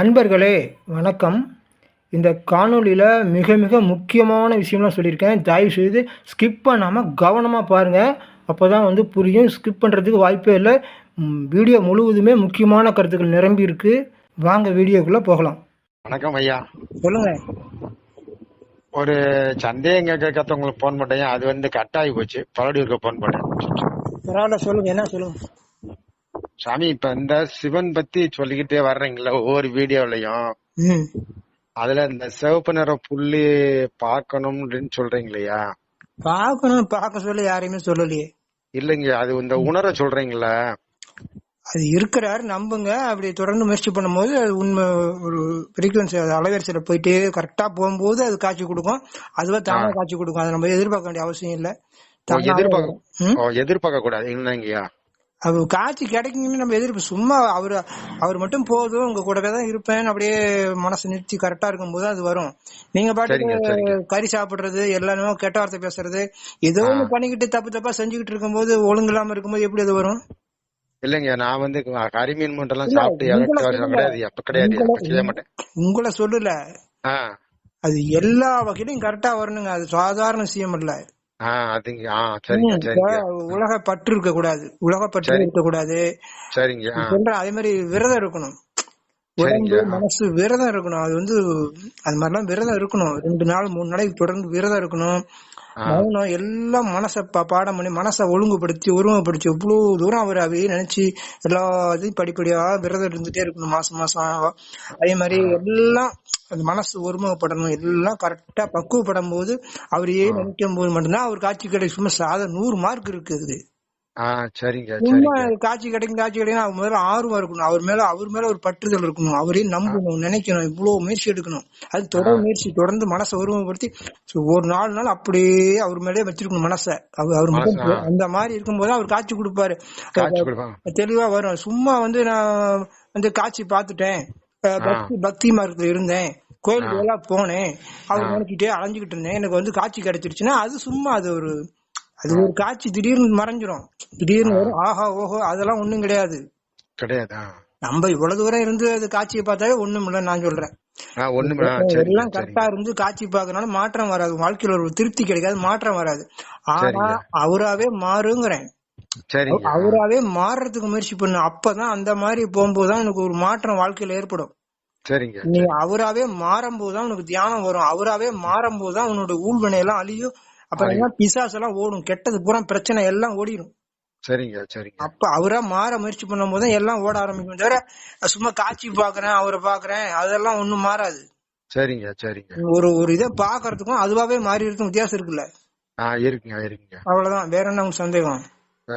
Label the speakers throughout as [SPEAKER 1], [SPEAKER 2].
[SPEAKER 1] நண்பர்களே வணக்கம். இந்த காணொளியில் மிக மிக முக்கியமான விஷயம்லாம் சொல்லியிருக்கேன். தயவு செய்து ஸ்கிப் பண்ணாமல் கவனமாக பாருங்கள் அப்போ தான் வந்து புரியும். ஸ்கிப் பண்ணுறதுக்கு வாய்ப்பே இல்லை. வீடியோ முழுவதுமே முக்கியமான கருத்துக்கள் நிரம்பி இருக்கு. வாங்க வீடியோக்குள்ளே போகலாம்.
[SPEAKER 2] வணக்கம் ஐயா.
[SPEAKER 1] சொல்லுங்க.
[SPEAKER 2] ஒரு சந்தேகம் கேட்க உங்களுக்கு போன் பண்ணேன். அது வந்து கட் ஆகி போச்சு. பரவாயில்ல போன் பண்ணேன்.
[SPEAKER 1] பரவாயில்ல சொல்லுங்க. என்ன சொல்லுங்க?
[SPEAKER 2] சாமி இப்ப இந்த சிவன் பத்தி சொல்லிக்கிட்டே வர்றீங்களா ஒவ்வொரு வீடியோலயும். அதுல இந்த சிவப்பு நிற புள்ளி பார்க்கணும் அப்படின்னு சொல்றீங்க இல்லையா
[SPEAKER 1] பார்க்கணும் பார்க்க சொல்ல யாரையுமே சொல்லலையே.
[SPEAKER 2] இல்லைங்க அது இந்த உணர சொல்றீங்களா.
[SPEAKER 1] அது இருக்கிறாரு நம்புங்க. அப்படி தொடர்ந்து முயற்சி பண்ணும்போது அது உண்மை ஒரு ஃப்ரீக்வன்சி அது அலைவரிசையில் போயிட்டே கரெக்டா போகும்போது அது காட்சி கொடுக்கும். அதுவா தானா காட்சி கொடுக்கும். அதை நம்ம எதிர்பார்க்க வேண்டிய அவசியம் இல்ல.
[SPEAKER 2] எதிர்பார்க்க எதிர்பார்க்க கூடாது இல்லைங்கய்யா.
[SPEAKER 1] அது காட்சி கிடைக்குங்கன்னு நம்ம எதிர்ப்பு. சும்மா அவர் அவர் மட்டும் போதும் உங்க கூடவே தான் இருப்பேன் அப்படியே மனசு நிறுத்தி கரெக்டா இருக்கும்போது அது வரும். நீங்க. பாட்டுக்கு கறி சாப்பிடுறது எல்லாமே கெட்ட வார்த்தை பேசுறது ஏதோ ஒண்ணு பண்ணிக்கிட்டு தப்பு தப்பா செஞ்சுக்கிட்டு இருக்கும்போது ஒழுங்கு இல்லாம இருக்கும்போது எப்படி அது வரும்?
[SPEAKER 2] இல்லைங்க நான் வந்து கறிமீன் மட்டும்
[SPEAKER 1] இல்ல,
[SPEAKER 2] சாப்பிட்டு
[SPEAKER 1] சொல்லல.
[SPEAKER 2] கிடையாது
[SPEAKER 1] உங்களை-
[SPEAKER 2] அப்ப செய்ய மாட்டேன்.
[SPEAKER 1] உங்களை சொல்லல. அது எல்லா வகையிலும் கரெக்டா வரணுங்க அது சாதாரண விஷயம் இல்ல உலக பற்று இருக்க கூடாது. உலக பற்று. இருக்க கூடாது. அதே மாதிரி விரதம் இருக்கணும். உடம்பு. மனசு விரதம் இருக்கணும். அது வந்து அது மாதிரிலாம் விரதம் இருக்கணும். ரெண்டு நாள் மூணு நாளைக்கு தொடர்ந்து விரதம் இருக்கணும். மௌனம் எல்லாம் மனசை பாடம் பண்ணி மனசை ஒழுங்குபடுத்தி ஒருமைப்படுத்தி இவ்வளவு தூரம் அவர் அவையே நினைச்சு எல்லா இதையும் படிப்படியா விரதம் இருந்துட்டே இருக்கணும் மாசம் மாசம். அதே மாதிரி எல்லாம் அந்த மனசு ஒருமுகப்படணும் எல்லாம் கரெக்டா பக்குவப்படும் போது அவரையே நினைக்கும் போது மட்டும்தான் அவர் காட்சி கிடைக்கும். சும்மா சாதா நூறு மார்க் இருக்குது
[SPEAKER 2] சரிங்க
[SPEAKER 1] சும்மா காட்சி கிடைக்கும் காட்சி கிடைக்கும் அவர் முதல்ல ஆர்வம் இருக்கணும். அவர் மேல அவர் மேல ஒரு பற்றுதல் இருக்கணும். அவரையும் நம்பணும் நினைக்கணும் இவ்வளவு முயற்சி எடுக்கணும். அது தொடர் முயற்சி தொடர்ந்து மனசை ஒருமைப்படுத்தி so ஒரு நாலு நாள் அப்படியே அவர் மேலே வச்சிருக்கணும் மனசை. அவர் அவர் மட்டும். அந்த மாதிரி இருக்கும்போது அவர் காட்சி கொடுப்பாரு. தெளிவா வரும். சும்மா வந்து நான் வந்து காட்சி பார்த்துட்டேன். அஹ் பக்தி பக்தி மார்க்கத்துல இருந்தேன். கோயிலுக்கு எல்லாம் போனேன். அவர் நினைச்சிட்டே அலைஞ்சுக்கிட்டு இருந்தேன் எனக்கு வந்து காட்சி கிடைச்சிருச்சுன்னா அது சும்மா அது ஒரு அது ஒரு காட்சி திடீர்னு மறைஞ்சிரும். திடீர்னு வரும். ஆஹா ஓஹோ அதெல்லாம் ஒண்ணும் கிடையாது.
[SPEAKER 2] கிடையாது.
[SPEAKER 1] நம்ம இவ்வளவு தூரம் இருந்து அது காட்சியை பார்த்தாலே ஒண்ணும் இல்ல நான் சொல்றேன். எல்லாம் கரெக்டா இருந்து காட்சி பார்க்கறனால மாற்றம் வராது. வாழ்க்கையில ஒரு திருப்தி கிடைக்காது மாற்றம் வராது. ஆனா. அவராவே மாறுங்கிறேன். அவராவே மாறுறதுக்கு முயற்சி பண்ணு. அப்பதான் அந்த மாதிரி போகும்போதுதான் எனக்கு ஒரு மாற்றம் வாழ்க்கையில ஏற்படும்.
[SPEAKER 2] சரிங்க
[SPEAKER 1] நீ அவராவே மாறும்போதுதான் உனக்கு தியானம் வரும். அவராவே மாறும்போதுதான் உன்னோட ஊழ்வினை எல்லாம் அழியும். அப்புறம் என்ன பிசாசு எல்லாம் ஓடும். கெட்டது பூரா பிரச்சனை எல்லாம் ஓடிடும்
[SPEAKER 2] சரிங்க சரிங்க.
[SPEAKER 1] அப்ப அவரா மாற முயற்சி பண்ணும் போது எல்லாம் ஓட ஆரம்பிக்கும். தவிர சும்மா காட்சி பாக்குறேன் அவரை பாக்குறேன் அதெல்லாம் ஒண்ணும் மாறாது.
[SPEAKER 2] சரிங்க சரிங்க.
[SPEAKER 1] ஒரு ஒரு இதை பாக்குறதுக்கும் அதுவாவே மாறி இருக்கும் வித்தியாசம் இருக்குல்ல.
[SPEAKER 2] இருக்குங்க இருக்குங்க.
[SPEAKER 1] அவ்வளவுதான். வேற என்ன உங்களுக்கு சந்தேகம்?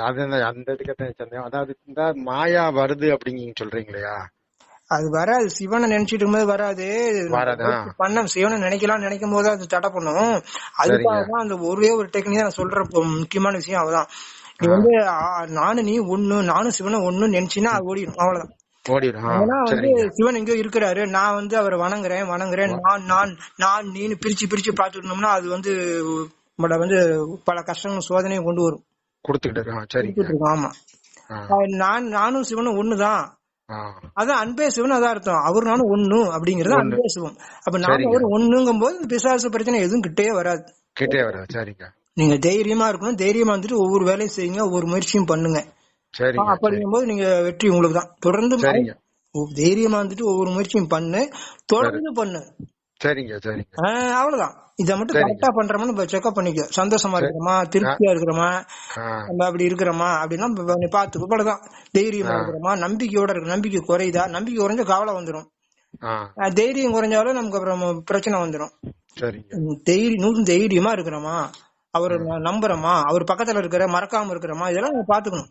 [SPEAKER 2] அது அந்த இதுக்கு சந்தேகம். அதாவது இந்த மாயா வருது அப்படிங்க சொல்றீங்களா?
[SPEAKER 1] அது வராது. சிவனை நினைச்சிட்டு இருக்கும்போது வராது.
[SPEAKER 2] வராதா?
[SPEAKER 1] பண்ண சிவனை நினைக்கலாம் நினைக்கும் போது அது தடை பண்ணும். அதுக்காக தான் அந்த ஒரே ஒரு டெக்னிக் நான் சொல்ற முக்கியமான விஷயம் அவதான் நீ வந்து நானும் நீ ஒண்ணு நானும் சிவனும் ஒண்ணு நினைச்சினா அது ஓடிடும் அவ்வளவுதான். ஏன்னா வந்து சிவன் எங்கேயோ இருக்கிறாரு. நான் வந்து அவரை வணங்குறேன் வணங்குறேன். நான் நான் நான் நீன்னு பிரிச்சு பிரிச்சு பாத்துட்டோம்னா அது வந்து நம்மள வந்து பல கஷ்டங்களும் சோதனையும் கொண்டு வரும்.
[SPEAKER 2] கொடுத்துக்கிட்டு
[SPEAKER 1] ஆமா. நான் நானும் சிவனும் ஒண்ணுதான். அதான் அன்பே சிவன் அதான் அர்த்தம். அவர் நானும் ஒண்ணு அப்படிங்கறது அன்பே சிவம் அப்ப நானும் அவர் ஒண்ணுங்கும் போது பிசாசு பிரச்சனை எதுவும் கிட்டே வராது.
[SPEAKER 2] கிட்டே வர சரிங்க.
[SPEAKER 1] நீங்க தைரியமா இருக்கணும். தைரியமா வந்துட்டு ஒவ்வொரு வேலையும் செய்யுங்க. ஒவ்வொரு முயற்சியும் பண்ணுங்க.
[SPEAKER 2] சரிங்க சரி.
[SPEAKER 1] அப்படிங்கும்போது நீங்க வெற்றி உங்களுக்கு தான் தொடர்ந்து தைரியமா வந்துட்டு ஒவ்வொரு முயற்சியும் பண்ணு. தொடர்ந்து பண்ணு.
[SPEAKER 2] சரிங்க சரிங்க.
[SPEAKER 1] அவ்வளவுதான். இத மட்டும் கரெக்டா பண்றோம்னு இப்ப செக்அப் பண்ணிக்க. சந்தோஷமா இருக்கிறோமா? திருப்தியா இருக்கிறோமா? நம்ம அப்படி இருக்கிறோமா? அப்படின்னா பாத்துக்கோ அவ்வளவுதான். தைரியமா இருக்கிறோமா? நம்பிக்கையோட இருக்கு. நம்பிக்கை குறையுதா? நம்பிக்கை குறைஞ்ச கவலை வந்துடும் தைரியம் குறைஞ்சாலும் நமக்கு அப்புறம் பிரச்சனை வந்துடும் தைரியம் நூறு தைரியமா இருக்கிறோமா? அவர் நம்புறோமா? அவர் பக்கத்துல இருக்கிற மறக்காம இருக்கிறோமா? இதெல்லாம் நம்ம பாத்துக்கணும்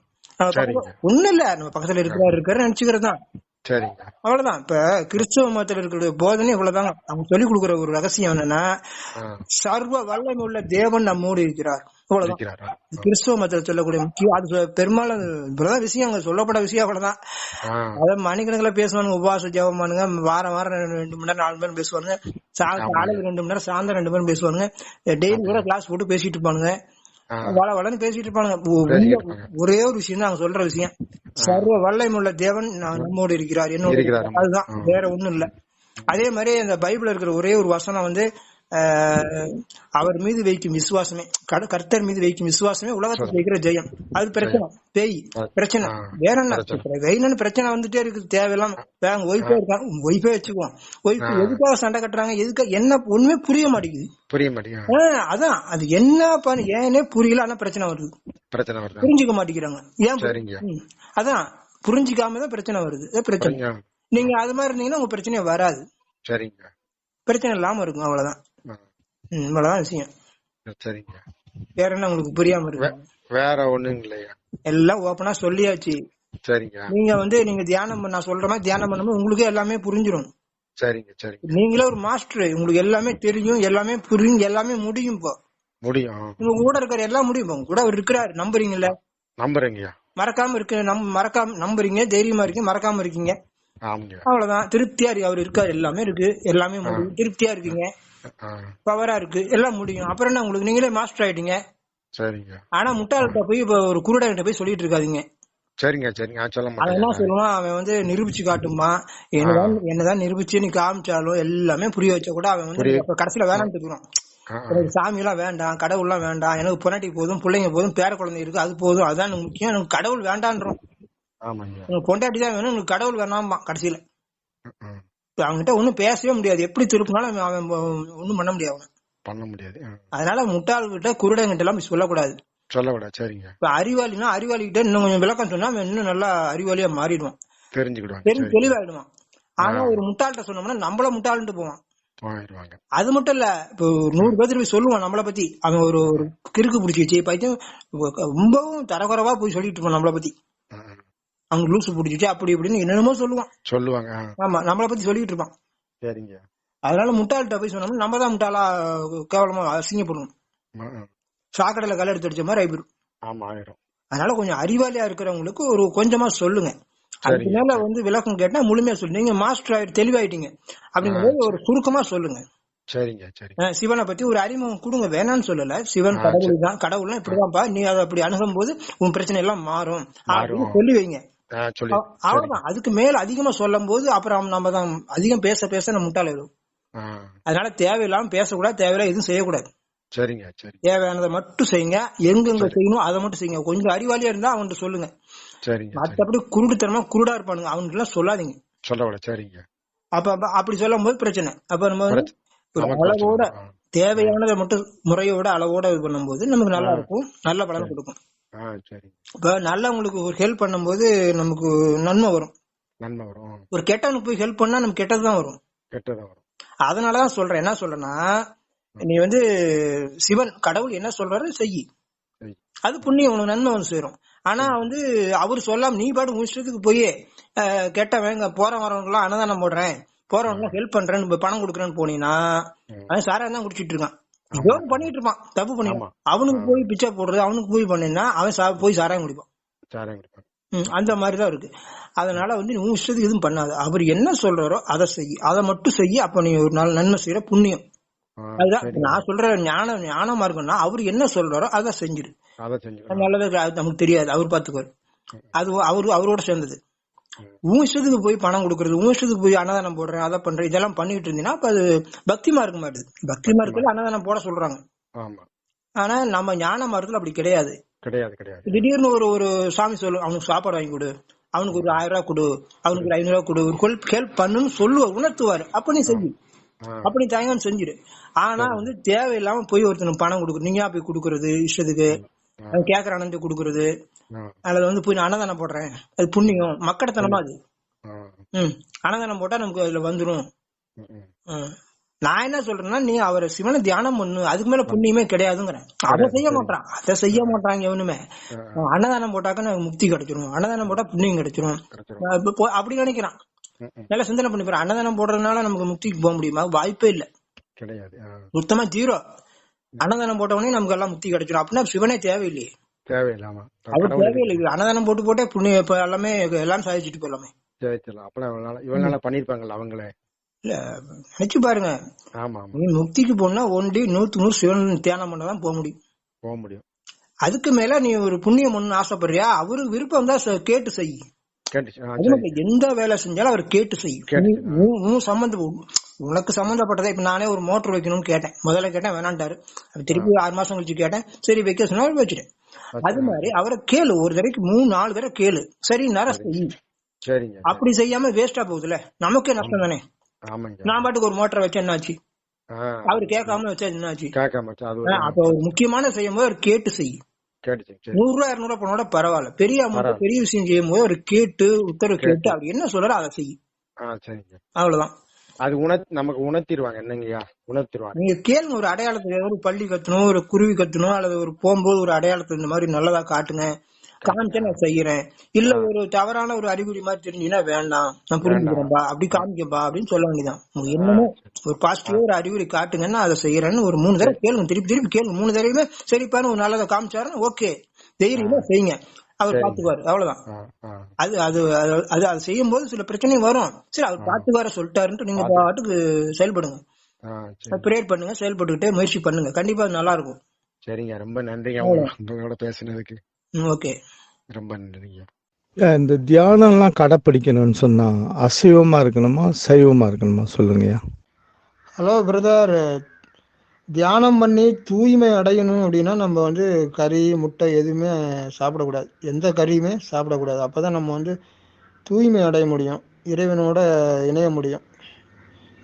[SPEAKER 1] ஒண்ணும் இல்ல. நம்ம பக்கத்துல இருக்கிறாரு இருக்காரு நினைச்சுக்கிறது தான்
[SPEAKER 2] சரிங்க.
[SPEAKER 1] அவ்வளவுதான். இப்ப கிறிஸ்தவ மதத்துல இருக்கிற போதனை இவ்வளவுதாங்க. அவங்க சொல்லிக் கொடுக்குற ஒரு ரகசியம் என்னன்னா சர்வ வல்லமை உள்ள தேவன் நம்மோடு இருக்கிறார். அவ்வளவுதான்
[SPEAKER 2] இருக்கிறாரா?
[SPEAKER 1] கிறிஸ்தவ மதத்துல சொல்லக்கூடிய முக்கியம் அது பெரும்பாலும் இவ்வளவுதான் விஷயம் அங்க சொல்லப்பட விஷயம் அவ்வளவுதான். அதாவது மணிக்கணக்கில் பேசுவானுங்க உபவாச ஜெபம் பண்ணுங்க வாரம் வாரம் ரெண்டு மணி நேரம் நாலு மணி நேரம் பேசுவாங்க சா- காலையில ரெண்டு மணி நேரம் சாயந்தரம் ரெண்டு மணி நேரம் பேசுவாங்க டெய்லி கூட கிளாஸ் போட்டு பேசிட்டு இருப்பானுங்க. வள வளன்னு பேசிட்டு உண்மை- ஒரே ஒரு விஷயம் அவங்க சொல்ற விஷயம். சர்வ வல்லமுள்ள தேவன் நம்மோடு இருக்கிறார். என்னோட. அதுதான். வேற ஒண்ணும் இல்ல. அதே மாதிரி அந்த பைபிள்ல இருக்கிற ஒரே ஒரு வசனம் வந்து அவர் மீது வைக்கும் விசுவாசமே கர்த்தர் மீது வைக்கும் விசுவாசமே உலகத்துக்கு வைக்கிற ஜெயம். அது பிரச்சனை. பேய் பிரச்சனை. வேற என்ன?
[SPEAKER 2] பிரச்சனை.
[SPEAKER 1] வெயின்னு பிரச்சனை வந்துட்டே இருக்கு தேவையில்லாம வேங்க ஒய்ஃபே இருக்காங்க. ஒய்ஃபே வச்சுக்குவோம். ஒய்ஃப் எதுக்காக சண்டை கட்டுறாங்க? எதுக்காக என்ன ஒண்ணுமே புரிய மாட்டேங்குது.
[SPEAKER 2] புரிய மாட்டேங்க
[SPEAKER 1] ஆ, அதான். அது என்ன பண்ண? ஏனே புரியல. ஆனா பிரச்சனை வருது.
[SPEAKER 2] பிரச்சனை வருது?
[SPEAKER 1] புரிஞ்சுக்க மாட்டேங்கிறாங்க. ஏன். அதான். புரிஞ்சுக்காம தான் பிரச்சனை வருது. பிரச்சனை? நீங்க அது மாதிரி இருந்தீங்கன்னா உங்க பிரச்சனையே வராது.
[SPEAKER 2] சரிங்க.
[SPEAKER 1] பிரச்சனை இல்லாம இருக்கும். அவ்வளவுதான். இவ்வளவுதான் விஷயம்.
[SPEAKER 2] சரிங்க.
[SPEAKER 1] வேற என்ன உங்களுக்கு புரியாம இருக்கு?
[SPEAKER 2] வேற ஒண்ணும் இல்லையா
[SPEAKER 1] எல்லாம் ஓப்பனா சொல்லியாச்சு.
[SPEAKER 2] சரிங்க.
[SPEAKER 1] நீங்க வந்து நீங்க தியானம் பண்ண- நான் சொல்ற மாதிரி தியானம் பண்ணும்போது உங்களுக்கே எல்லாமே புரிஞ்சிடும்
[SPEAKER 2] சரிங்க சரிங்க.
[SPEAKER 1] நீங்களே ஒரு மாஸ்டர் உங்களுக்கு எல்லாமே தெரியும் எல்லாமே புரியும் எல்லாமே முடியும் இப்போ.
[SPEAKER 2] முடியும்.
[SPEAKER 1] உங்க கூட இருக்கிற எல்லாம் முடியும். உங்க கூட அவர் இருக்கிறாரு நம்புறீங்கல்ல?
[SPEAKER 2] நம்புறேங்கய்யா.
[SPEAKER 1] மறக்காம இருக்கு நம் மறக்காம நம்புறீங்க தைரியமா இருக்கீங்க மறக்காம இருக்கீங்க. அவ்வளவுதான். திருப்தியா இருக்கு அவர் இருக்காரு எல்லாமே இருக்கு எல்லாமே முடியும். திருப்தியா இருக்கீங்க. பவரா இருக்கு. எல்லாம் முடியும். அப்புறம் என்ன உங்களுக்கு? நீங்களே மாஸ்டர் ஆயிட்டீங்க.
[SPEAKER 2] சரிங்க.
[SPEAKER 1] ஆனா முட்டாள்கிட்ட போய் இப்ப ஒரு குருடன்கிட்ட போய் சொல்லிட்டு இருக்காதீங்க.
[SPEAKER 2] சரிங்க சரிங்க. சொல்ல மாட்டேங்க
[SPEAKER 1] சொல்லுவான் அவன் வந்து நிரூபிச்சு காட்டுமா என்னதான் என்னதான் நிரூபிச்சு நீ காமிச்சாலும் எல்லாமே புரிய வச்ச கூட அவன் வந்து கடைசியில வேணாம்னு இருக்கிறான் எனக்கு சாமி எல்லாம் வேண்டாம் கடவுள் எல்லாம் வேண்டாம். எனக்கு பொன்னாட்டி போதும் பிள்ளைங்க போதும் பேர குழந்தை இருக்கு அது போதும். அதான் எனக்கு முக்கியம். எனக்கு கடவுள் வேண்டான்றோம். பொண்டாட்டி தான் வேணும் எனக்கு கடவுள் வேணாமா கடைசியில. அவன்கிட்ட ஒண்ணும் பேசவே முடியாது. எப்படி திருப்பினாலும் அவன் ஒண்ணும் பண்ண முடியாது.
[SPEAKER 2] பண்ண முடியாது.
[SPEAKER 1] அதனால முட்டாள்கிட்ட குருடங்கிட்ட எல்லாம் சொல்லக்கூடாது.
[SPEAKER 2] சொல்ல விட சரிங்க.
[SPEAKER 1] இப்ப அறிவாளினா அறிவாளி கிட்ட இன்னும் கொஞ்சம் விளக்கம் சொன்னா அவன் இன்னும் நல்லா அறிவாளியா மாறிடுவான்.
[SPEAKER 2] தெரிஞ்சுக்கிடுவாங்க.
[SPEAKER 1] தெரிஞ்சு தெளிவாயிடுவான். ஆனா ஒரு முட்டாள்கிட்ட சொன்னோம்னா நம்மள முட்டாள்ன்ட்டு போவான். அது மட்டும் இல்ல இப்போ நூறு பேர் போய் சொல்லுவான் நம்மள பத்தி. அவன் ஒரு ஒரு கிறுக்கு பிடிச்சி வச்சு பைத்தியம் ரொம்பவும் தரக்குறவா போய் சொல்லிட்டு இருப்பான் நம்மள பத்தி. அவங்க லூசு பிடிச்சிச்சு அப்படி இப்படின்னு என்னென்னமோ சொல்லுவான்.
[SPEAKER 2] சொல்லுவாங்க
[SPEAKER 1] ஆமா நம்மள பத்தி சொல்லிட்டு இருப்பான்.
[SPEAKER 2] சரிங்க.
[SPEAKER 1] அதனால முட்டாள்கிட்ட போய் சொன்னோம்னா நம்ம தான் முட்டாளா கேவலமா அசிங்கப்படணும்
[SPEAKER 2] ஆ.
[SPEAKER 1] சாக்கடையில கல் எடுத்து அடிச்ச மாதிரி ஆயிடும்
[SPEAKER 2] ஆமா ஆயிரும்.
[SPEAKER 1] அதனால கொஞ்சம் அறிவாளியா இருக்கிறவங்களுக்கு ஒரு கொஞ்சமா சொல்லுங்க. அதுக்கு. மேல வந்து விளக்கம் கேட்டா முழுமையா சொல்லுங்க நீங்க மாஸ்டர் ஆயிட்டு தெளிவாயிட்டீங்க. அப்படிங்கும்போது ஒரு சுருக்கமா சொல்லுங்க.
[SPEAKER 2] சரிங்க சரி.
[SPEAKER 1] சிவனை பத்தி ஒரு அறிமுகம் கொடுங்க. வேணாம்னு சொல்லல. சிவன் கடவுள் தான் கடவுள்னா இப்படிதான்ப்பா. நீ அதை அப்படி அணுகும் போது உன் பிரச்சனை எல்லாம் மாறும். அப்படின்னு சொல்லி வைங்க. அவ்வளவுதான். அதுக்கு மேல அதிகமா சொல்லும் போது அப்புறம் நம்ம தான் அதிகம் பேச பேச நம்ம முட்டாளிடும்
[SPEAKER 2] ஆ.
[SPEAKER 1] அதனால தேவையில்லாம பேசக்கூடாது தேவையில்ல எதுவும் செய்யக்கூடாது.
[SPEAKER 2] சரிங்க சரி.
[SPEAKER 1] தேவையானதை மட்டும் செய்யுங்க. எங்கெங்க செய்யணும் அதை மட்டும் செய்யுங்க. கொஞ்சம் அறிவாளியா இருந்தா அவன்கிட்ட சொல்லுங்க.
[SPEAKER 2] சரிங்க சரி.
[SPEAKER 1] மத்தபடி குருடுத்தனமா குருடா இருப்பானுங்க. அவனுக்கு எல்லாம் சொல்லாதீங்க.
[SPEAKER 2] சொல்ல விட சரிங்க.
[SPEAKER 1] அப்ப அப்ப அப்படி சொல்லும் போது பிரச்சனை. அப்ப நம்ம வந்து அளவோட. தேவையானதை மட்டும் முறையோட அளவோட இது பண்ணும்போது நமக்கு நல்லா இருக்கும். நல்ல பலன் கொடுக்கும். இப்ப நல்லவங்களுக்கு ஒரு ஹெல்ப் பண்ணும்போது நமக்கு நன்மை வரும்.
[SPEAKER 2] நன்மை வரும்
[SPEAKER 1] ஒரு கெட்டவனுக்கு போய் ஹெல்ப் பண்ணா நமக்கு கெட்டதுதான் வரும்.
[SPEAKER 2] கெட்டதான் வரும்.
[SPEAKER 1] அதனாலதான் சொல்றேன். என்ன சொல்றேன்னா நீ வந்து சிவன் கடவுள் என்ன சொல்றாரு செய். அது புண்ணியம் உனக்கு நன்மை வந்து சேரும். ஆனா வந்து அவர் சொல்லாம நீ பாட்டு இஷ்டத்துக்கு போய் கெட்டவங்க போற வரவங்க எல்லாம் அன்னதானம் போடுறேன். போறவங்க ஹெல்ப் பண்றேன்னு பணம் கொடுக்குறேன்னு போனீங்கன்னா சாரா தான் குடிச்சிட்டு இருக்கான். ஒண்ணு பண்ணிட்டு இருப்பான். தப்பு பண்ணி
[SPEAKER 2] ஆமா.
[SPEAKER 1] அவனுக்கு போய் பிச்சை போடுறது அவனுக்கு போய் பண்ணினா அவன் போய் சாராயம் குடிப்பான்.
[SPEAKER 2] சாரம் கொடுப்பாங்க
[SPEAKER 1] ம், அந்த மாதிரிதான் இருக்கு. அதனால வந்து நீ உன் இஷ்டத்துக்கு எதுவும் பண்ணாத. அவர் என்ன சொல்றாரோ அதை செய். அதை மட்டும் செய்ய அப்ப நீ ஒரு நாள் நன்மை செய்யற புண்ணியம். அதுதான் நான் சொல்ற ஞான ஞானமா இருக்குன்னா அவர் என்ன சொல்றாரோ அதை செஞ்சிரு. நல்லது நமக்கு தெரியாது. அவர் பாத்துக்குவார். அது அவரு அவரோட சேர்ந்தது. உன் இஷ்டத்துக்கு போய் பணம் கொடுக்கறது உன் இஷ்டத்துக்கு போய் அன்னதானம் போடுறேன் அதை பண்றேன் இதெல்லாம் பண்ணிட்டு இருந்தீங்கன்னா அப்ப அது பக்திமா இருக்க மாட்டுது பக்திமா இருக்கிறது அன்னதானம் போட சொல்றாங்க. ஆனா நம்ம ஞான மரத்துல அப்படி கிடையாது.
[SPEAKER 2] கிடையாது கிடையாது.
[SPEAKER 1] திடீர்னு ஒரு ஒரு சாமி சொல்லு அவனுக்கு சாப்பாடு வாங்கி கொடு அவனுக்கு ஒரு ஆயிரம் ரூபாய் கொடு அவனுக்கு ஒரு ஐநூறு ரூபாய் கொடு ஒரு ஹெல்ப் பண்ணுன்னு சொல்லுவார் உணர்த்துவாரு. அப்ப நீ செஞ்சு. அப்ப நீ தயங்கன்னு செஞ்சிரு. ஆனா வந்து தேவையில்லாம போய் ஒருத்தனுக்கு பணம் கொடுக்குறது நீங்க போய் கொடுக்கறது இஷ்டத்துக்கு. கேக்குற அனந்தி கொடுக்கறது. அதுல வந்து போய் நான் அன்னதானம் போடுறேன். அது புண்ணியம். மக்கடத்தனமா அது. ம். அன்னதானம் போட்டா நமக்கு அதுல வந்துரும். நான் என்ன சொல்றேன்னா நீ அவரை சிவனை தியானம் பண்ணு. அதுக்கு மேல புண்ணியமே கிடையாதுங்கிறேன். அதை செய்ய மாட்டான். அதை செய்ய மாட்டாங்க எவனுமே. அன்னதானம் போட்டாக்க எனக்கு முக்தி கிடைச்சிரும். அன்னதானம் போட்டா புண்ணியம் கிடைச்சிரும். அப்படி நினைக்கிறான். நல்லா சிந்தனை பண்ணி பாரு அன்னதானம் போடுறதுனால நமக்கு முக்திக்கு போக முடியுமா? வாய்ப்பே இல்ல.
[SPEAKER 2] கிடையாது
[SPEAKER 1] சுத்தமா ஜீரோ. அன்னதானம் போட்டவனே நமக்கு எல்லாம் முக்தி கிடைச்சிரும். அப்படின்னா சிவனே தேவையில்லையே.
[SPEAKER 2] கடவுள்
[SPEAKER 1] தேவையில்லை. அன்னதானம் போட்டு போட்டே புண்ணியம் இப்ப எல்லாமே எல்லாம் சாதிச்சுட்டு போயிடலாமே.
[SPEAKER 2] ஜெயிச்சிடலாம் அப்பெல்லாம் இவ்வளவு நாளா இவ்வளவு நாளா பண்ணிருப்பாங்கல்ல அவங்களே.
[SPEAKER 1] இல்ல நினைச்சு பாருங்க.
[SPEAKER 2] ஆமா
[SPEAKER 1] நீ முக்திக்கு போனா ஒன்லி நூத்து நூறு சிவன் தியானம் பண்ணதான் போக முடியும்.
[SPEAKER 2] போக முடியும்.
[SPEAKER 3] அதுக்கு மேல நீ ஒரு புண்ணியம் ஒண்ணு ஆசைப்படுறியா? அவரு விருப்பம் தான் கேட்டு செய். எந்த வேலை செஞ்சாலும் அவர் கேட்டு செய். சம்பந்தம் உனக்கு சம்பந்தப்பட்டதை இப்ப நானே ஒரு மோட்டர் வைக்கணும்னு கேட்டேன். முதல்ல கேட்டேன் வேணான்ட்டாரு. திருப்பி ஆறு மாசம் கழிச்சு கேட்டேன். சரி வைக்க சொன்னா வச்சுட்டேன். அது மாதிரி அவரை கேளு ஒரு தடவைக்கு மூணு நாலு தடவை கேளு. சரி
[SPEAKER 2] சரிங்க
[SPEAKER 3] அப்படி செய்யாம வேஸ்டா போகுதுல நமக்கே நஷ்டம் தானே? நான் பாட்டுக்கு ஒரு மோட்டரை வச்சா என்னாச்சு? அவர் கேட்காம வச்சா என்னாச்சு? அப்ப ஒரு முக்கியமான செய்யும் போது அவர் கேட்டு செய். நூறு ரூபா இருநூறு ரூபா போனோட பரவாயில்ல. பெரிய அமௌண்ட் பெரிய விஷயம் செய்யும் போது அவர் கேட்டு உத்தரவு கேட்டு அவர் என்ன சொல்றாரோ அதை செய்.
[SPEAKER 2] ஆ சரிங்க.
[SPEAKER 3] அவ்வளவுதான்.
[SPEAKER 2] அது உண நமக்கு உணர்த்திடுவாங்க என்னங்கய்யா? உணர்த்திடுவாங்க
[SPEAKER 3] நீங்க கேளுங்க ஒரு அடையாளத்தை ஒரு பள்ளி கத்தணும் ஒரு குருவி கத்தணும் அல்லது ஒரு போகும்போது ஒரு அடையாளத்தை இந்த மாதிரி நல்லதா காட்டுங்க. காமிச்சா நான் செய்யறேன். இல்ல ஒரு தவறான ஒரு அறிகுறி மாதிரி தெரிஞ்சுன்னா வேண்டாம். நான் புரிஞ்சுக்கிறேன்பா. அப்படி காமிக்கப்பா அப்படின்னு சொல்ல வேண்டியதான் என்னமோ ஒரு பாசிட்டிவா ஒரு அறிகுறி காட்டுங்கன்னா அதை செய்யறேன்னு ஒரு மூணு தடவை கேளுங்க திருப்பி திருப்பி கேளுங்க. மூணு தடவையுமே சரிப்பான்னு ஒரு நல்லதை காமிச்சாருன்னு ஓகே. தைரியமா செய்யுங்க. அவர் பாத்துக்குவாரு. அவ்வளவுதான். அது அது அது- அது செய்யும் போது சில பிரச்சனையும் வரும். சரி அவர் பாத்துக்குவார சொல்லிட்டாருன்ட்டு நீங்க பாட்டுக்கு செயல்படுங்க. ப்ரேயர் பண்ணுங்க செயல்பட்டுக்கிட்டே முயற்சி பண்ணுங்க. கண்டிப்பா அது நல்லா இருக்கும்
[SPEAKER 2] சரிங்க ரொம்ப நன்றிங்க உங்க- உங்களோட பேசுனதுக்கு.
[SPEAKER 3] ஓகே.
[SPEAKER 2] ரொம்ப நன்றிங்க.
[SPEAKER 4] இந்த தியானம்லாம் கடைப்பிடிக்கணும்னு சொன்னா அசைவமா இருக்கணுமா சைவமா இருக்கணுமா சொல்லுங்கய்யா?
[SPEAKER 3] ஹலோ பிரதர் தியானம் பண்ணி தூய்மை அடையணும் அப்படின்னா நம்ம வந்து கறி முட்டை எதுவுமே சாப்பிடக்கூடாது. எந்த கறியுமே சாப்பிடக்கூடாது. அப்போ தான் நம்ம வந்து தூய்மை அடைய முடியும். இறைவனோட இணைய முடியும்.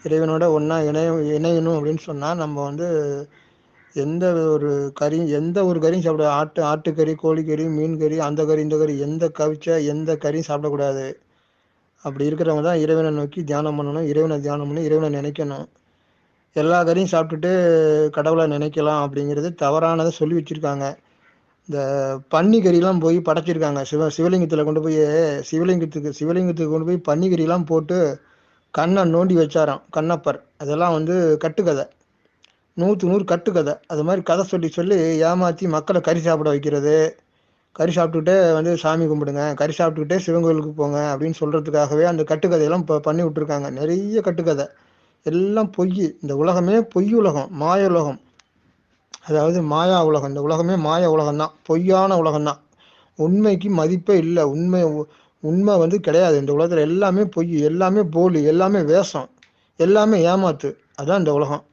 [SPEAKER 3] இறைவனோட ஒன்றா இணைய இணையணும் அப்படின்னு சொன்னால் நம்ம வந்து எந்த ஒரு கறி எந்த ஒரு கறியும் சாப்பிட ஆட்டு ஆட்டுக்கறி கோழிக்கறி மீன் கறி அந்த கறி இந்த கறி எந்த கவிச்ச எந்த கறியும் சாப்பிடக்கூடாது. அப்படி இருக்கிறவங்க தான் இறைவனை நோக்கி தியானம் பண்ணணும் இறைவனை தியானம் பண்ணி இறைவனை நினைக்கணும். எல்லா கறியும் சாப்பிட்டுட்டு கடவுளை நினைக்கலாம் அப்படிங்கிறது தவறானதை சொல்லி வச்சிருக்காங்க. இந்த பன்னிக்கறிலாம் போய் படைச்சிருக்காங்க. சிவ சிவலிங்கத்தில் கொண்டு போய் சிவலிங்கத்துக்கு சிவலிங்கத்துக்கு கொண்டு போய் பன்னிக்கறிலாம் போட்டு கண்ணை நோண்டி வச்சாராம். கண்ணப்பர். அதெல்லாம் வந்து கட்டுக்கதை. நூற்று நூறு கட்டுக்கதை. அது மாதிரி கதை சொல்லி சொல்லி ஏமாற்றி மக்களை கறி சாப்பிட வைக்கிறது. கறி சாப்பிட்டுக்கிட்டே வந்து சாமி கும்பிடுங்க. கறி சாப்பிட்டுக்கிட்டே சிவன் கோயிலுக்கு போங்க அப்படின்னு சொல்கிறதுக்காகவே அந்த கட்டுக்கதையெல்லாம் இப்போ பண்ணி விட்டுருக்காங்க. நிறைய கட்டுக்கதை. எல்லாம் பொய் இந்த உலகமே பொய் உலகம் மாய உலகம். அதாவது மாயா உலகம். இந்த உலகமே மாய உலகம் தான் பொய்யான உலகம் தான் உண்மைக்கு மதிப்பே இல்லை. உண்மை உண்மை வந்து கிடையாது. இந்த உலகத்தில் எல்லாமே பொய் எல்லாமே போலி. எல்லாமே வேஷம். எல்லாமே ஏமாத்து. அதான் இந்த உலகம்.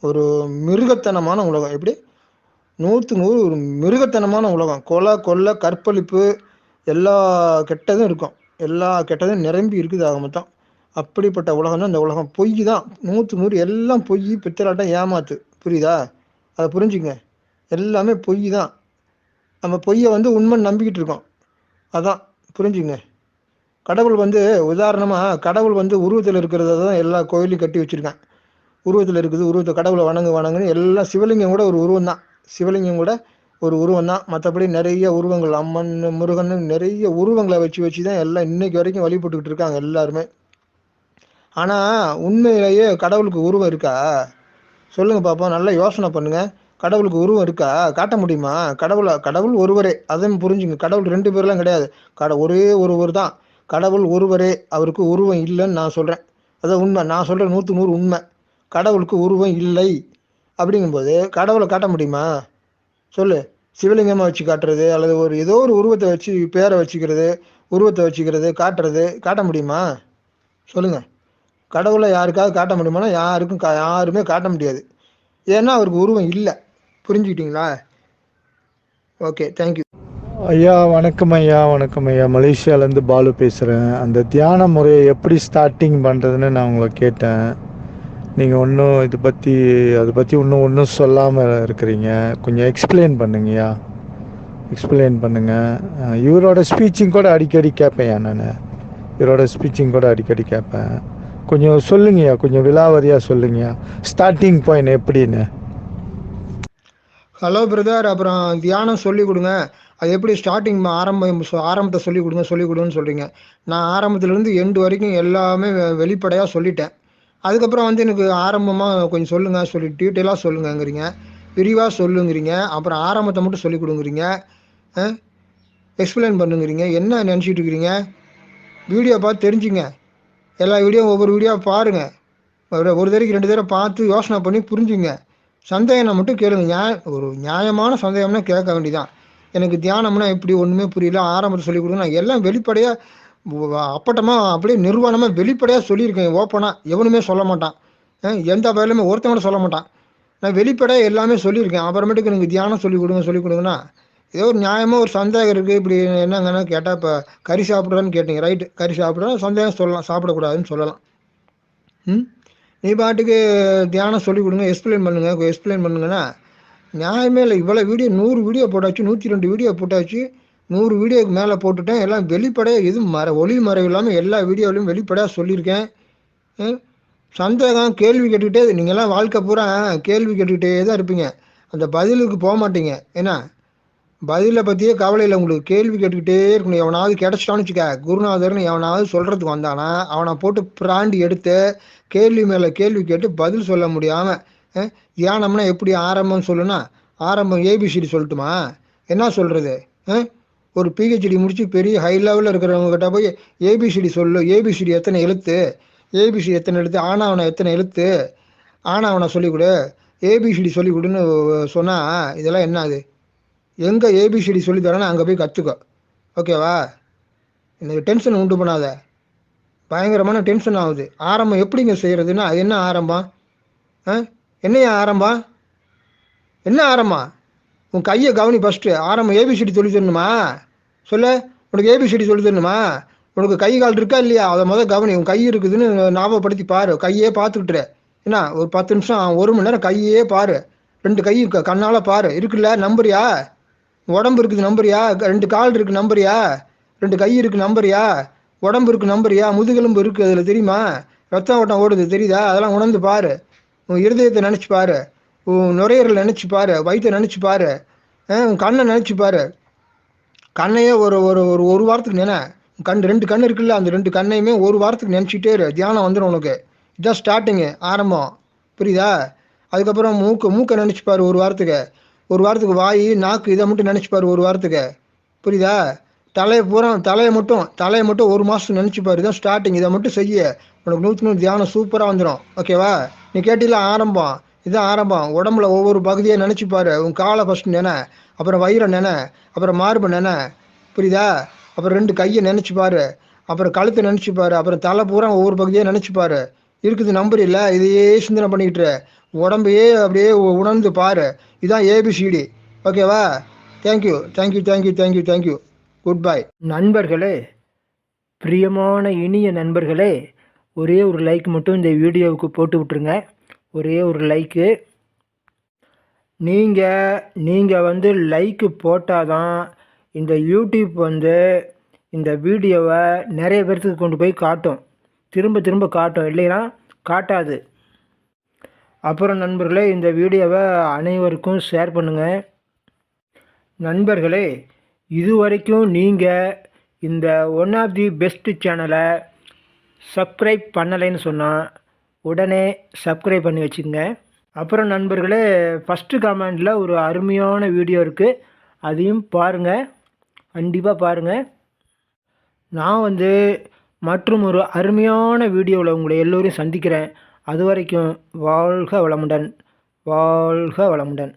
[SPEAKER 3] ஒரு மிருகத்தனமான உலகம். எப்படி? நூற்று நூறு ஒரு மிருகத்தனமான உலகம். கொலை கொள்ளை கற்பழிப்பு எல்லா கெட்டதும் இருக்கும். எல்லா கெட்டதும் நிரம்பி இருக்குது ஆக மொத்தம். அப்படிப்பட்ட உலகம் தான் இந்த உலகம் பொய் தான். நூற்று நூறு எல்லாம் பொய் பித்தலாட்டம் ஏமாத்து. புரியுதா? அதை புரிஞ்சுங்க எல்லாமே பொய் தான். நம்ம பொய்யை வந்து உண்மை நம்பிக்கிட்டு இருக்கோம். அதான் புரிஞ்சுங்க கடவுள் வந்து உதாரணமாக கடவுள் வந்து உருவத்தில் இருக்கிறத தான் எல்லா கோயிலையும் கட்டி வச்சுருக்கேன் உருவத்தில் இருக்குது உருவத்தை கடவுளை வணங்கு வணங்குன்னு எல்லாம் சிவலிங்கம் கூட ஒரு உருவம் தான். சிவலிங்கம் கூட ஒரு உருவம் தான். மற்றபடி நிறைய உருவங்கள் அம்மன் முருகன் நிறைய உருவங்களை வச்சு வச்சு தான் எல்லாம் இன்னைக்கு வரைக்கும் வழிபட்டுக்கிட்டு இருக்காங்க எல்லாருமே. ஆனால் உண்மையிலேயே கடவுளுக்கு உருவம் இருக்கா? சொல்லுங்க பாப்போம் நல்லா யோசனை பண்ணுங்க. கடவுளுக்கு உருவம் இருக்கா? காட்ட முடியுமா? கடவுளை கடவுள் ஒருவரே. அதையும் புரிஞ்சுங்க. கடவுள் ரெண்டு பேர்லாம் கிடையாது. கட ஒரே ஒருவர் தான். கடவுள் ஒருவரே. அவருக்கு உருவம் இல்லைன்னு நான் சொல்கிறேன் அதான் உண்மை. நான் சொல்கிற நூற்று நூறு உண்மை. கடவுளுக்கு உருவம் இல்லை. அப்படிங்கும்போது கடவுளை காட்ட முடியுமா? சொல்லு. சிவலிங்கமாக வச்சு காட்டுறது அல்லது ஒரு ஏதோ ஒரு உருவத்தை வச்சு பேரை வச்சுக்கிறது உருவத்தை வச்சுக்கிறது காட்டுறது காட்ட முடியுமா? சொல்லுங்கள் கடவுளை யாருக்காவது காட்ட முடியுமானா யாருக்கும் கா யாருமே காட்ட முடியாது. ஏன்னா அவருக்கு உருவம் இல்லை. புரிஞ்சுக்கிட்டீங்களா? ஓகே தேங்க்யூ
[SPEAKER 4] ஐயா வணக்கம் ஐயா வணக்கம் ஐயா. மலேசியாலேருந்து பாலு பேசுகிறேன் அந்த தியான முறையை எப்படி ஸ்டார்டிங் பண்ணுறதுன்னு நான் உங்களை கேட்டேன். நீங்கள் ஒன்றும் இதை பற்றி அதை பற்றி இன்னும் ஒன்றும் சொல்லாமல் இருக்கிறீங்க. கொஞ்சம் எக்ஸ்பிளைன் பண்ணுங்கய்யா எக்ஸ்பிளைன் பண்ணுங்கள் இவரோட ஸ்பீச்சிங் கூட அடிக்கடி கேட்பேன் நான். இவரோட ஸ்பீச்சிங் கூட அடிக்கடி கேட்பேன் கொஞ்சம் சொல்லுங்கய்யா கொஞ்சம் விலாவரியாக சொல்லுங்கய்யா. ஸ்டார்டிங் பாயிண்ட் எப்படின்னு?
[SPEAKER 3] ஹலோ பிரதர் அப்புறம் தியானம் சொல்லி கொடுங்க. அது எப்படி ஸ்டார்டிங் ஆரம்பம் ஆரம்பத்தை சொல்லி கொடுங்க சொல்லி கொடுங்கன்னு சொல்கிறீங்க நான் ஆரம்பத்துலேருந்து எண்டு வரைக்கும் எல்லாமே வெளிப்படையாக சொல்லிட்டேன். அதுக்கப்புறம் வந்து எனக்கு ஆரம்பமாக கொஞ்சம் சொல்லுங்கள் சொல்லி டீட்டெயிலாக சொல்லுங்கங்கிறீங்க. விரிவாக சொல்லுங்கிறீங்க. அப்புறம் ஆரம்பத்தை மட்டும் சொல்லி கொடுங்குறீங்க. எக்ஸ்பிளைன் பண்ணுங்கிறீங்க. என்ன நினச்சிட்டு இருக்கிறீங்க? வீடியோ பார்த்து தெரிஞ்சுங்க. எல்லா வீடியோ ஒவ்வொரு வீடியோ பாருங்க. ஒரு ஒரு தடவைக்கு ரெண்டு தடவை பார்த்து யோசனை பண்ணி புரிஞ்சுங்க. சந்தேகம் மட்டும் கேளுங்க. நியாய ஒரு நியாயமான சந்தேகம்னா கேட்க வேண்டியதான் எனக்கு தியானம்னா எப்படி ஒன்றுமே புரியல. ஆரம்பத்தில் சொல்லி கொடுங்க. நான் எல்லாம் வெளிப்படையாக அப்பட்டமாக அப்படியே நிர்வாணமாக வெளிப்படையாக சொல்லியிருக்கேன். ஓப்பனாக எவனுமே சொல்ல மாட்டான். எந்த வேலையுமே ஒருத்தன் சொல்ல மாட்டான். நான் வெளிப்படையாக எல்லாமே சொல்லியிருக்கேன். அப்புறமேட்டுக்கு எனக்கு தியானம் சொல்லி கொடுங்க சொல்லி கொடுங்கன்னா ஏதோ ஒரு நியாயமாக ஒரு சந்தேகம் இருக்குது இப்படி என்னங்கன்னா கேட்டால் இப்போ கறி சாப்பிட்றான்னு கேட்டீங்க. ரைட்டு கறி சாப்பிட்றா சந்தேகம் சொல்லலாம். சாப்பிடக்கூடாதுன்னு சொல்லலாம். ம்? நீ பாட்டுக்கு தியானம் சொல்லி கொடுங்க. எக்ஸ்பிளைன் பண்ணுங்கள் எக்ஸ்பிளைன் பண்ணுங்கன்னா நியாயமே இல்லை. இவ்வளோ வீடியோ நூறு வீடியோ போட்டாச்சு. நூற்றி ரெண்டு வீடியோ போட்டாச்சு. நூறு வீடியோக்கு மேலே போட்டுட்டேன். எல்லாம் வெளிப்படையாக எதுவும் மற ஒளி மறைவு இல்லாமல் எல்லா வீடியோவிலையும் வெளிப்படையாக சொல்லியிருக்கேன். ம்? சந்தேகம் கேள்வி கேட்டுக்கிட்டே நீங்கள்லாம் வாழ்க்கை பூரா கேள்வி கேட்டுக்கிட்டே தான் இருப்பீங்க. அந்த பதிலுக்கு போக மாட்டீங்க. ஏன்னா பதிலை பற்றியே கவலை இல்லை உங்களுக்கு. கேள்வி கேட்டுக்கிட்டே இருக்கணும். எவனாவது கிடச்சிட்டான்னு வச்சுக்க. குருநாதர்னு எவனாவது சொல்கிறதுக்கு வந்தானா அவனை போட்டு பிராண்டி எடுத்து கேள்வி மேலே கேள்வி கேட்டு பதில் சொல்ல முடியாமல் தியானம்னா எப்படி ஆரம்பம் சொல்லுனா ஆரம்பம் ஏபிசிடி சொல்லட்டுமா? என்ன சொல்கிறது ஒரு பிஹெச்டி முடித்து பெரிய ஹை லெவலில் இருக்கிறவங்க கிட்ட போய் ஏபிசிடி சொல்லு. ஏபிசிடி எத்தனை எழுத்து? ஏபிசிடி எத்தனை எழுத்து? ஆனாவனை எத்தனை எழுத்து? ஆனாவனை சொல்லிக் கொடு. ஏபிசிடி சொல்லிக் கொடுன்னு சொன்னால் இதெல்லாம் என்ன அது? எங்கே ஏபிசிடி சொல்லி தரேன்னு அங்கே போய் கற்றுக்கோ ஓகேவா? எனக்கு டென்ஷன் உண்டு பண்ணாத. பயங்கரமான டென்ஷன் ஆகுது. ஆரம்பம் எப்படிங்க செய்கிறதுன்னா அது என்ன ஆரம்பம்? ஆ? என்னையா ஆரம்பம்? என்ன ஆரம்பம்? உன் கையை கவனி ஃபஸ்ட்டு ஆரம்பம் ஏபிசிடி சொல்லி தரணுமா? சொல்ல. உனக்கு ஏபிசிடி சொல்லி தரணுமா? உனக்கு கை கால் இருக்கா இல்லையா? அதை முதல் கவனி. உன் கை இருக்குதுன்னு ஞாபகப்படுத்தி பாரு. கையே பார்த்துக்கிட்டுரு என்ன? ஒரு பத்து நிமிஷம் ஒரு மணி நேரம் கையே பாரு. ரெண்டு கை க- பாரு. இருக்குல்ல? நம்புறியா? உடம்பு இருக்குது நம்புறியா? ரெண்டு கால் இருக்கு நம்புறியா? ரெண்டு கை இருக்கு நம்புறியா? உடம்பு இருக்கு நம்புறியா? முதுகெலும்பு இருக்கு அதில் தெரியுமா? ரத்த ஓட்டம் ஓடுது தெரியுதா? அதெல்லாம் உணர்ந்து பாரு. உன் இருதயத்தை நினச்சி பாரு. உன் நுரையீரல் நினச்சி பாரு. வயிற்றை நினச்சி பாரு. உன் கண்ணை நினச்சி பாரு. கண்ணையே ஒரு ஒரு ஒரு ஒரு வாரத்துக்கு நினை. கண் ரெண்டு கண் இருக்குல்ல அந்த ரெண்டு கண்ணையுமே ஒரு வாரத்துக்கு நினச்சிக்கிட்டே இரு. தியானம் வந்துடும் உனக்கு. இதான் ஸ்டார்டிங்கு ஆரம்பம். புரியுதா? அதுக்கப்புறம் மூக்கு மூக்கை நினச்சி பாரு ஒரு வாரத்துக்கு. ஒரு வாரத்துக்கு வாய் நாக்கு இதை மட்டும் நினச்சி ஒரு வாரத்துக்கு. புரியுதா? தலையை பூரா தலையை மட்டும் தலையை மட்டும் ஒரு மாதம் நினச்சிப்பார். இதான் ஸ்டார்டிங் இதை மட்டும் செய்ய. உனக்கு நூற்றி நூறு தியானம் சூப்பராக வந்துடும் ஓகேவா நீ கேட்டில ஆரம்பம். இதுதான் ஆரம்பம். உடம்புல ஒவ்வொரு பகுதியை நினச்சிப்பார். உன் காலை ஃபஸ்ட் நினை அப்புறம் வயிறை நினை அப்புறம் மார்பை நினை. புரியுதா? அப்புறம் ரெண்டு கையை நினச்சிப்பார். அப்புறம் கழுத்தை நினச்சிப்பார். அப்புறம் தலை பூரா ஒவ்வொரு பகுதியாக நினச்சிப்பார். இருக்குது நம்பர் இல்லை? இதையே சிந்தனை பண்ணிக்கிட்டு உடம்பையே அப்படியே உணர்ந்து பாரு. இதான் ஏபிசிடி ஓகேவா thank you thank you thank you thank you thank you good bye
[SPEAKER 1] நண்பர்களே பிரியமான இனிய நண்பர்களே ஒரே ஒரு லைக் மட்டும் இந்த வீடியோவுக்கு போட்டு விட்ருங்க ஒரே ஒரு லைக்கு நீங்கள் நீங்கள் வந்து லைக்கு போட்டால் தான் இந்த யூடியூப் வந்து இந்த வீடியோவை நிறைய பேர்த்துக்கு கொண்டு போய் காட்டும். திரும்ப திரும்ப காட்டும். இல்லைன்னா காட்டாது. அப்புறம் நண்பர்களே இந்த வீடியோவை அனைவருக்கும் ஷேர் பண்ணுங்கள் நண்பர்களே இதுவரைக்கும் நீங்கள் இந்த ஒன் ஆஃப் தி பெஸ்ட் சேனலை சப்ஸ்கிரைப் பண்ணலைன்னு சொன்னால் உடனே சப்ஸ்கிரைப் பண்ணி வச்சுக்கோங்க. அப்புறம் நண்பர்களே ஃபஸ்ட்டு கமெண்டில் ஒரு அருமையான வீடியோ இருக்குது அதையும் பாருங்கள் கண்டிப்பாக பாருங்கள் நான் வந்து மற்றும் ஒரு அருமையான வீடியோவில் உங்களை எல்லோரையும் சந்திக்கிறேன். அது வரைக்கும் வாழ்க வளமுடன். வாழ்க வளமுடன்.